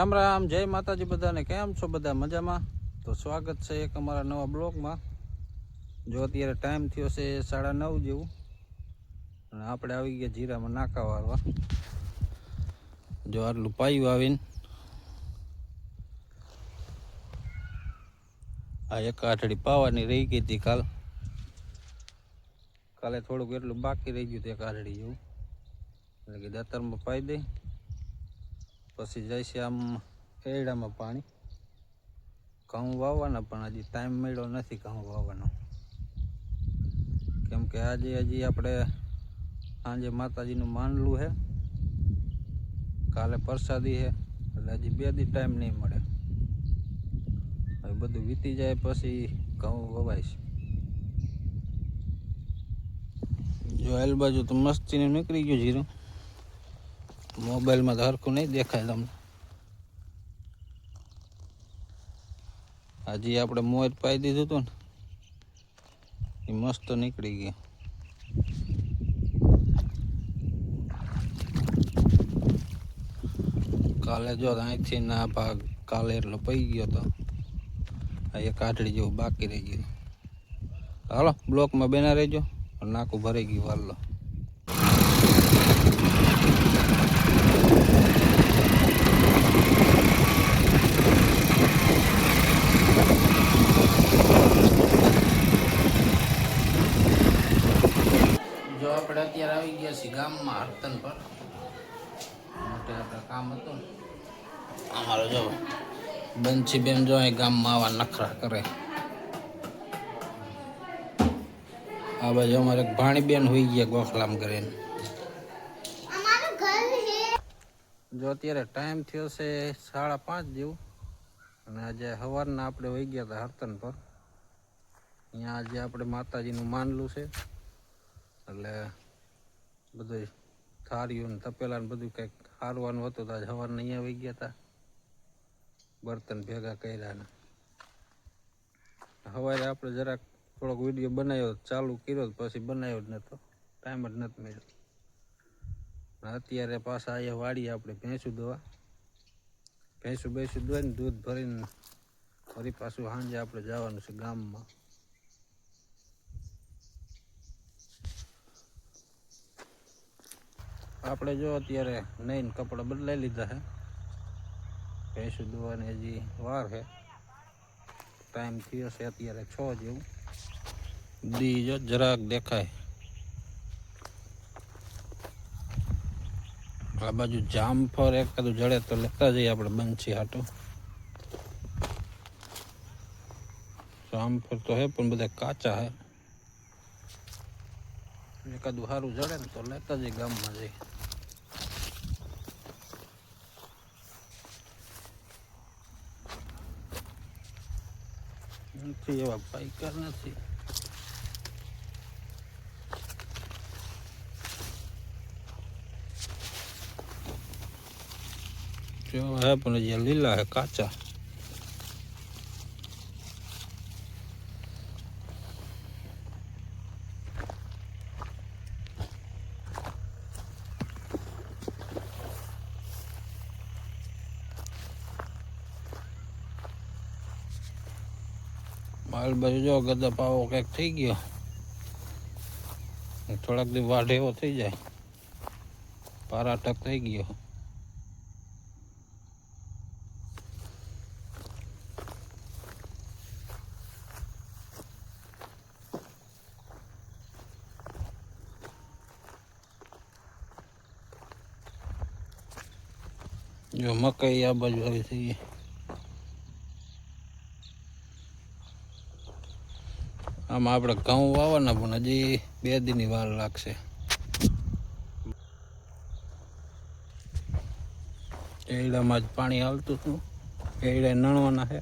રામ રામ, જય માતાજી બધાને. કેમ છો બધા? મજામાં? તો સ્વાગત છે એક અમારા નવા બ્લોગમાં. જો અત્યારે ટાઈમ થયો છે સાડા નવ જેવું. અને આપણે આવી ગયા જીરામાં નાકા વાળવા. જો આટલું પાયું આવીને. આ એક આઠડી પાવાની રહી ગઈ હતી કાલ. કાલે થોડુંક એટલું બાકી રહી ગયું હતું એક આઠડી જેવું. એટલે કે દાતરમાં પાઈ દઈ પછી જાય છે આમ એડામાં પાણી. ઘઉં વાવવાના, પણ હજી ટાઈમ મળ્યો નથી ઘઉં વાવવાનો. કેમ કે આજે હજી આપણે સાંજે માતાજીનું માનલું છે. કાલે પ્રસાદી છે, એટલે હજી બે દી ટાઈમ નહીં મળે. હવે બધું વીતી જાય પછી ઘઉં વવાય જો એલ બાજુ તો મસ્તીને નીકળી ગયું જીરું. મોબાઈલમાં તો હરખું નહીં દેખાય તમને. હજી આપણે મોર પાઈ દીધું હતું ને, એ મસ્ત નીકળી ગયું. કાલે જો અહીંથી ના ભાગ, કાલે એટલો પઈ ગયો તો, આ કાઢડી જેવું બાકી રહી ગયું. હાલો, બ્લોકમાં બેના રહેજો, નાકું ભરાઈ ગયું વાલો જો આપણે અત્યારે આવી ગયા છીએ ગામમાં હરતન પર માટે આપણે કામ હતું ને. અમારો જો બંછી બેન જો અહીં ગામમાં આવા નખરા કરે. આ બાજુ અમારે ભાણી બેન હોઈ ગયા ગોખલામ કરીને. જો અત્યારે ટાઈમ થયો છે સાડા પાંચ જેવું. અને આજે સવારના આપણે વહી ગયા હતા હરતન પર. અહીંયા આજે આપણે માતાજીનું માનલું છે. એટલે બધું થાળીયું ને તપેલા ને બધું કંઈક હારવાનું હતું તો આજે સવારના અહીંયા આવી ગયા હતા બર્તન ભેગા કર્યા ને. સવારે આપણે જરાક થોડોક વીડિયો બનાવ્યો, ચાલુ કર્યો પછી બનાવ્યો જ નહોતો. ટાઈમ જ નથી મળ્યો. અત્યારે પાછા અહીંયા વાડીએ આપણે ભેંસું દોવા. ભેંસું બેસું દોઈને દૂધ ભરીને, ફરી પાછું સાંજે આપણે જવાનું છે ગામમાં. આપણે જો અત્યારે નહીં કપડાં બદલાઈ લીધા છે. ભેંસું દોવાની હજી વાર છે. ટાઈમ થયો છે અત્યારે છ જેવું. દી જો જરાક દેખાય. આ બાજુ જામફળ એકાદું જડે તો લેતા જઈએ આપણે બંછી હાટું. જામફળ તો હે પણ બધા કાચા હે એકાદું સારું જડે ને તો લેતા જઈએ ગામમાં જઈ નથી એવા પાઈકર નથી. જો હે પણ જે લીલા હે કાચા. માલ બાજુ જો ગદા પાવો કંઈક થઈ ગયો. થોડાક દી વાઢ એવો થઈ જાય. પારાટક થઈ ગયો. જો મકાઈ આ બાજુ આવી થઈ ગઈ. આમાં આપણે ઘઉં વાવવાના, પણ હજી બે દીની વાર લાગશે. એડામાં જ પાણી હાલતું હતું. એડા નણવાના છે.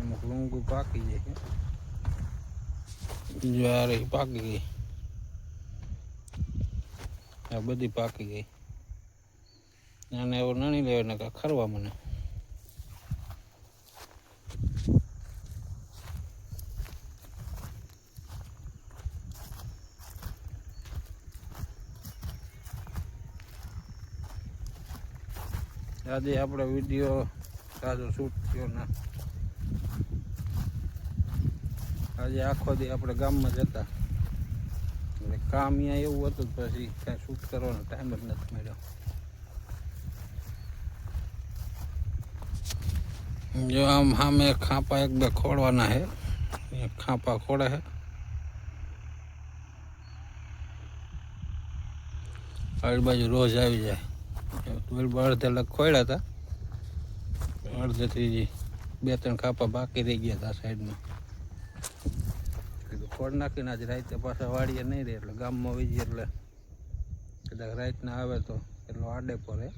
અમુક લૂંગુ પાકી જાય છે. જ્વારી પાકી ગઈ. આ બધી પાકી ગઈ. આને એવું નણી લેવાય ને ખરવા મને. આજે આપણે વીડિયો તાજો શૂટ થયો ના. આજે આખો દી આપણે ગામમાં જતા એટલે કામ અહીંયા એવું હતું પછી કાંઈ શૂટ કરવાનો ટાઈમ જ નથી મળ્યો. જો આમ સામે ખાંપા એક બે ખોડવાના છે. ખાંપા ખોળે છે. આજુબાજુ બાજુ રોજ આવી જાય. તુવેર અડધે લગ ખોડ્યા હતા. અડધેથી બે ત્રણ કાપા બાકી રહી ગયા હતા સાઈડમાં. ખોડ નાખીને આજે રાતે પાછા વાડીએ નહીં રહે એટલે ગામમાં વીજી એટલે કદાચ રાતના આવે તો એટલો આડે પડે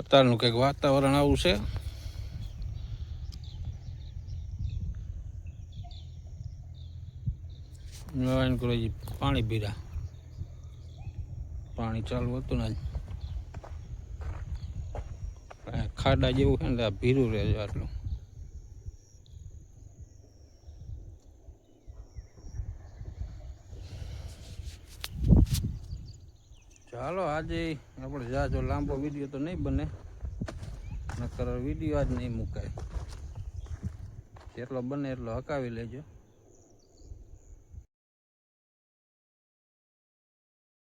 અત્યારનું કંઈક વાતાવરણ આવું છે. પાણી પીરા. પાણી ચાલુ હતું ને ખાડા જેવું છે ને ભીરું રહે છે આટલું. ચાલો આજે આપણે જાજો લાંબો વીડિયો તો નહીં બને. નકર વીડિયો આજ નહીં મુકાય. જેટલો બને એટલો હકાવી લેજો.